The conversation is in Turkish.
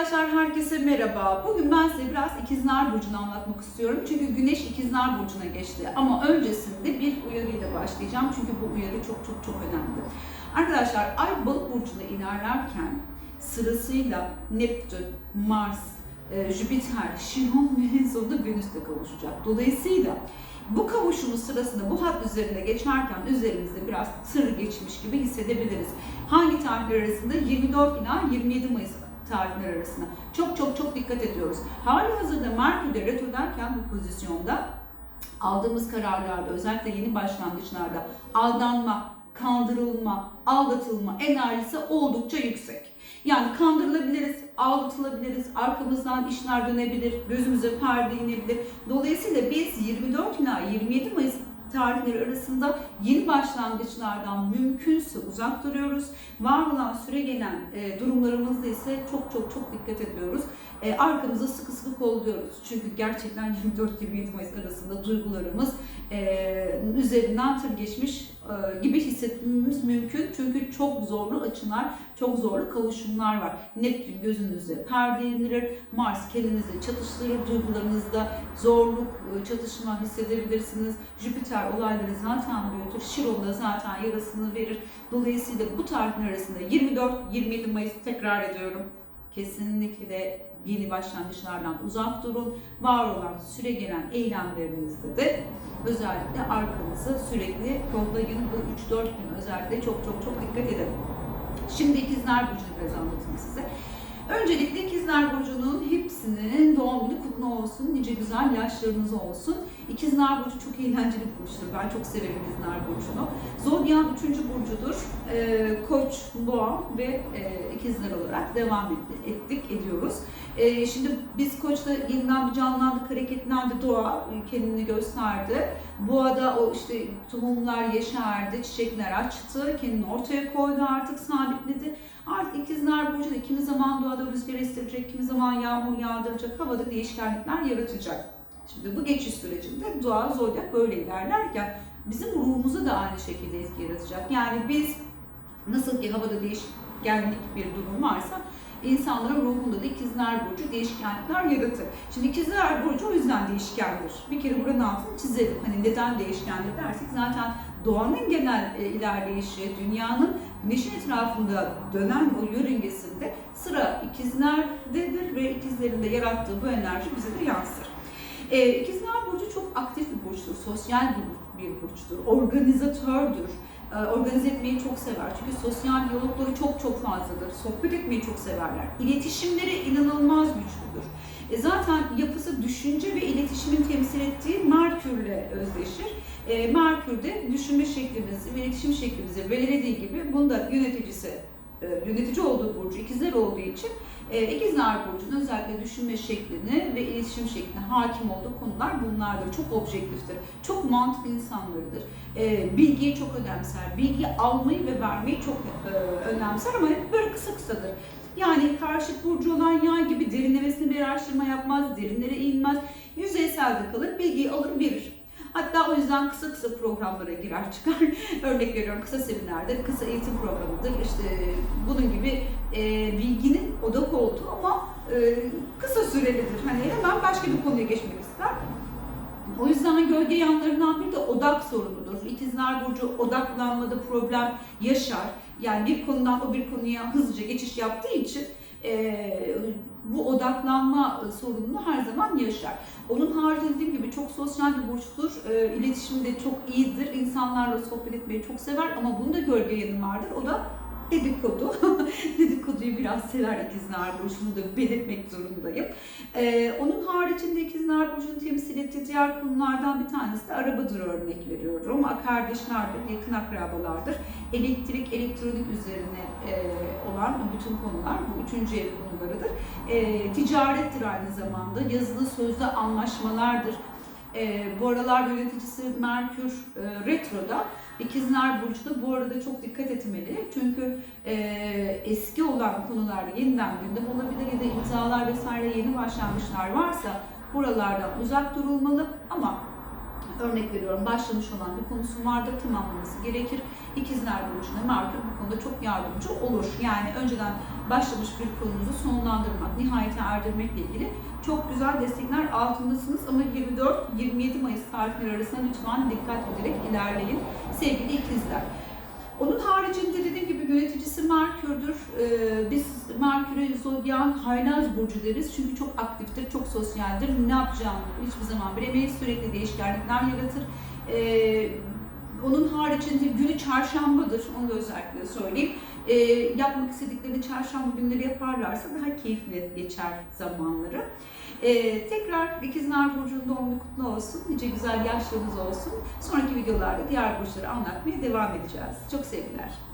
Arkadaşlar herkese merhaba. Bugün ben size biraz ikizler burcunu anlatmak istiyorum. Çünkü güneş ikizler burcuna geçti. Ama öncesinde bir uyarıyla başlayacağım. Çünkü bu uyarı çok çok çok önemli. Arkadaşlar ay balık burcuna ilerlerken sırasıyla Neptün, Mars, e, Jüpiter, Şiron ve en sonunda Venüs'le kavuşacak. Dolayısıyla bu kavuşumu sırasında bu hat üzerinde geçerken üzerimizde biraz tır geçmiş gibi hissedebiliriz. Hangi tarihler arasında? 24 ila 27 Mayıs tarihler arasında. Çok çok çok dikkat ediyoruz. Hali hazırda Merkür'de retrodayken bu pozisyonda aldığımız kararlarda özellikle yeni başlangıçlarda aldanma, kandırılma, aldatılma enerjisi oldukça yüksek. Yani kandırılabiliriz, aldatılabiliriz, arkamızdan işler dönebilir, gözümüze perde inebilir. Dolayısıyla biz 24 ila 27 Mayıs tarihleri arasında yeni başlangıçlardan mümkünse uzak duruyoruz. Var olan süre gelen e, durumlarımızda ise çok çok çok dikkat ediyoruz. E, arkamızı sıkı sıkı kolluyoruz. Çünkü gerçekten 24-27 Mayıs arasında duygularımız e, üzerinden tır geçmiş e, gibi hissetmemiz mümkün. Çünkü çok zorlu açılar, çok zorlu kavuşumlar var. Neptün gözünüzde perde indirir, Mars kendinizi çatıştırır, duygularınızda zorluk, e, çatışma hissedebilirsiniz. Jüpiter olayları zaten büyütür, Şiron da zaten yarasını verir. Dolayısıyla bu tarihler arasında 24-27 Mayıs tekrar ediyorum. Kesinlikle yeni başlangıçlardan uzak durun. Var olan süre gelen eylemlerinizde de özellikle arkanızı sürekli kollayın. Bu 3-4 gün özellikle çok çok çok dikkat edin. Şimdi ikizler burcunu biraz anlatayım size. Öncelikle ikizler burcunun hepsinin doğum günü kutlu olsun, nice güzel yaşlarınız olsun. İkizler burcu çok eğlenceli burçtur. Ben çok severim ikizler burcunu. Zodyan 3. burcudur. Ee, Koç, Boğa ve e, ikizler olarak devam et- ettik, ediyoruz. Ee, şimdi biz Koç'ta yeniden bir canlandık, hareketlendi, doğa kendini gösterdi. Boğa'da o işte tohumlar yeşerdi, çiçekler açtı, kendini ortaya koydu artık sabitledi. Artık ikizler burcu da kimi zaman doğada rüzgar estirecek, kimi zaman yağmur yağdıracak, havada değişkenlikler yaratacak. Şimdi bu geçiş sürecinde doğa zodyak böyle ilerlerken bizim ruhumuza da aynı şekilde etki yaratacak. Yani biz nasıl ki havada değişkenlik bir durum varsa insanların ruhunda da ikizler burcu değişkenlikler yaratır. Şimdi ikizler burcu o yüzden değişkendir. Bir kere buranın altını çizelim. Hani neden değişkendir dersek zaten doğanın genel e, ilerleyişi, dünyanın güneşin etrafında dönen o yörüngesinde sıra ikizlerdedir ve ikizlerin de yarattığı bu enerji bize de yansır. E, ikizler burcu çok aktif bir burçtur, sosyal bir, bir burçtur, organizatördür. E, organize etmeyi çok sever. Çünkü sosyal diyalogları çok çok fazladır. Sohbet etmeyi çok severler. İletişimleri inanılmaz güçlüdür. E, zaten yapısı düşünce ve iletişimin temsil ettiği Merkür'le özdeşir. E, Merkür de düşünme şeklimizi ve iletişim şeklimizi belirlediği gibi bunu da yöneticisi e, yönetici olduğu burcu ikizler olduğu için e, ikizler burcunun özellikle düşünme şeklini ve iletişim şekline hakim olduğu konular bunlardır. Çok objektiftir. Çok mantıklı insanlarıdır. E, bilgiyi çok önemser. Bilgi almayı ve vermeyi çok e, önemser ama hep böyle kısa kısadır. Yani karşıt burcu olan yay gibi derinlemesine bir araştırma yapmaz, derinlere inmez. Yüzeyselde kalır, bilgiyi alır, verir. Hatta o yüzden kısa kısa programlara girer çıkar. Örnek veriyorum kısa seminerdir, kısa eğitim programıdır. İşte bunun gibi e, bilginin odak olduğu ama e, kısa sürelidir. Hani hemen başka bir konuya geçmek ister. O yüzden gölge yanlarından biri de odak sorunudur. İkizler Burcu odaklanmada problem yaşar. Yani bir konudan o bir konuya hızlıca geçiş yaptığı için e, bu odaklanma sorununu her zaman yaşar. Onun haricinde dediğim gibi çok sosyal bir burçtur. E, iletişimde çok iyidir. İnsanlarla sohbet etmeyi çok sever ama bunun da gölge yanı vardır. O da dedikodu. Dedikoduyu biraz sever ikizler burcunu da belirtmek zorundayım. Ee, onun haricinde ikizler burcunu temsil ettiği diğer konulardan bir tanesi de arabadır örnek veriyorum. Kardeşlerdir, yakın akrabalardır. Elektrik, elektronik üzerine e, olan bütün konular bu üçüncü ev konularıdır. E, ticarettir aynı zamanda. Yazılı sözlü anlaşmalardır. E, bu aralar yöneticisi Merkür e, Retro'da. İkizler Burcu da bu arada çok dikkat etmeli. Çünkü e, eski olan konularda yeniden gündem olabilir ya da imzalar vesaire yeni başlangıçlar varsa buralardan uzak durulmalı ama örnek veriyorum başlamış olan bir konusu vardır tamamlaması gerekir. İkizler Burcu'na Merkür bu konuda çok yardımcı olur. Yani önceden başlamış bir konunuzu sonlandırmak, nihayete erdirmekle ilgili çok güzel destekler altındasınız ama 24-27 Mayıs tarihleri arasında lütfen dikkat ederek ilerleyin sevgili ikizler. Onun haricinde dediğim gibi yöneticisi Merkür'dür. Ee, biz Merkür'e zodyan haylaz burcu deriz çünkü çok aktiftir, çok sosyaldir. Ne yapacağını hiçbir zaman bilemeyiz. Sürekli değişkenlikler yaratır. Ee, onun haricinde günü çarşambadır, onu da özellikle söyleyeyim. Ee, yapmak istediklerini çarşamba günleri yaparlarsa daha keyifli geçer zamanları. Ee, tekrar İkizler Burcu'nun doğum günü kutlu olsun. Nice güzel yaşlarınız olsun. Sonraki videolarda diğer burçları anlatmaya devam edeceğiz. Çok sevgiler.